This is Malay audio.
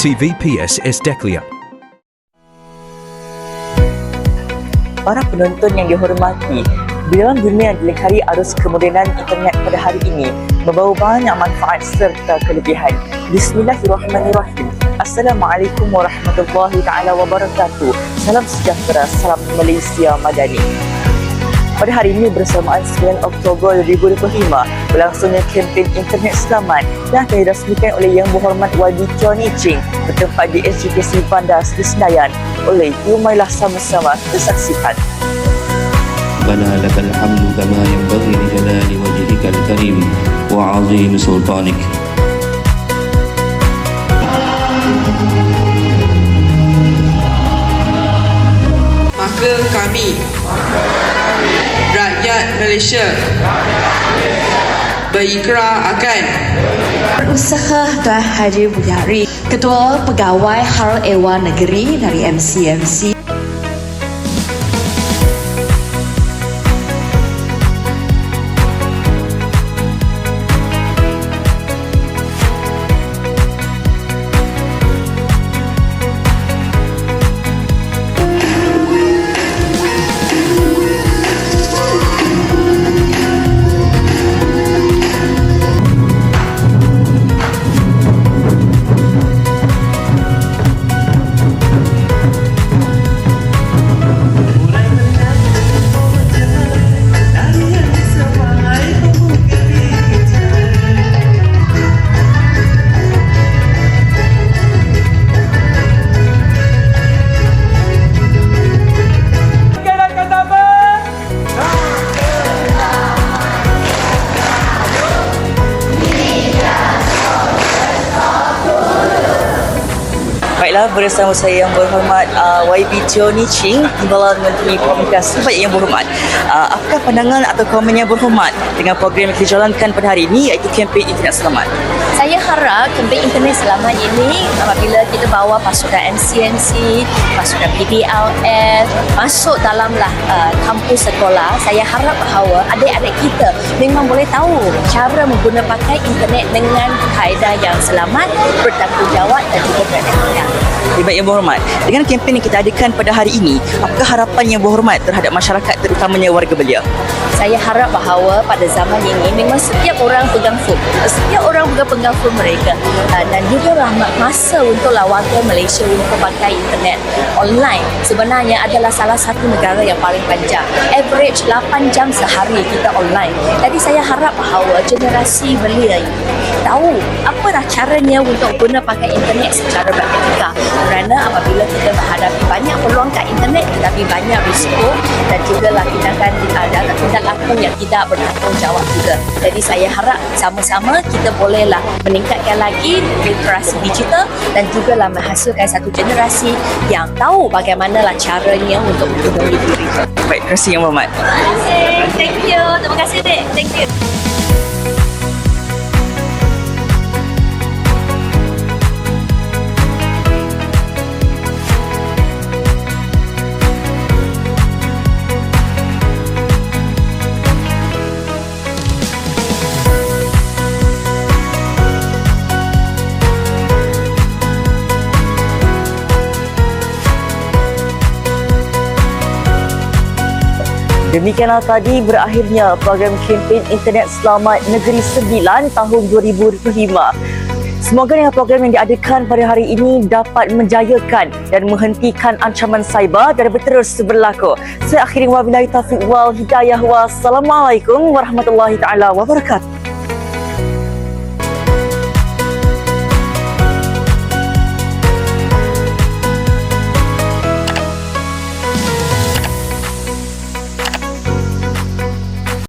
TVPS Esteklia. Para penonton yang dihormati, di dalam dunia yang dilingkari arus kemodenan internet pada hari ini membawa banyak manfaat serta kelebihan. Bismillahirrahmanirrahim. Assalamualaikum warahmatullahi taala wabarakatuh. Salam sejahtera, salam Malaysia Madani Pada hari ini bersamaan 9 Oktober 2025 berlangsungnya kempen internet selamat yang akan dirasmikan oleh Yang Berhormat Wadi Johnny Ching bertempat di SGKC Bandar Seri Senayan oleh you marilah sama-sama kita saksikan. ربنا لك الحمد كما ينبغي لجلال وجهك الكريم وعظيم سلطانك maka kami rakyat Malaysia. Berikrar akan. Usaha Tuan Haji Bujari Ketua Pegawai Hal Ewan Negeri dari MCMC Baiklah, bersama saya yang berhormat uh, YB Johnny Ching, Timbalan Menteri Komunikasi Baik yang berhormat. Uh, apakah pandangan atau komen yang berhormat dengan program yang kita jalankan pada hari ini iaitu kempen Internet Selamat? Saya harap kempen internet selamat ini apabila kita bawa pasukan MCMC, pasukan PDLF masuk dalamlah uh, kampus sekolah, saya harap bahawa adik-adik kita memang boleh tahu cara menggunakan pakai internet dengan kaedah yang selamat, bertanggungjawab dan juga beretika. Baik yang berhormat, dengan kempen yang kita adakan pada hari ini, apakah harapan yang berhormat terhadap masyarakat terutamanya warga belia? Saya harap bahawa pada zaman ini memang setiap orang pegang phone. Setiap orang pegang pegang phone mereka. Uh, dan juga ma- masa untuk warga Malaysia untuk pakai internet online sebenarnya adalah salah satu negara yang paling panjang. Average 8 jam sehari kita online. Jadi saya harap bahawa generasi belia ini tahu apa dah caranya untuk guna pakai internet secara beretika. Kerana apabila kita menghadapi banyak peluang kat internet tetapi banyak risiko dan juga lah tindakan ada tindak laku yang tidak bertanggungjawab juga. Jadi saya harap sama-sama kita bolehlah meningkatkan lagi literasi digital dan juga lah menghasilkan satu generasi yang tahu bagaimanakah caranya untuk melindungi diri. Baik, terima kasih yang berhormat. Terima kasih. Thank you. Terima kasih, Dek. Thank you. Demikianlah tadi berakhirnya program kempen Internet Selamat Negeri Sembilan tahun 2025. Semoga dengan program yang diadakan pada hari ini dapat menjayakan dan menghentikan ancaman cyber dan berterus berlaku. Saya akhiri wabillahi taufiq wal hidayah. Wassalamualaikum warahmatullahi taala wabarakatuh.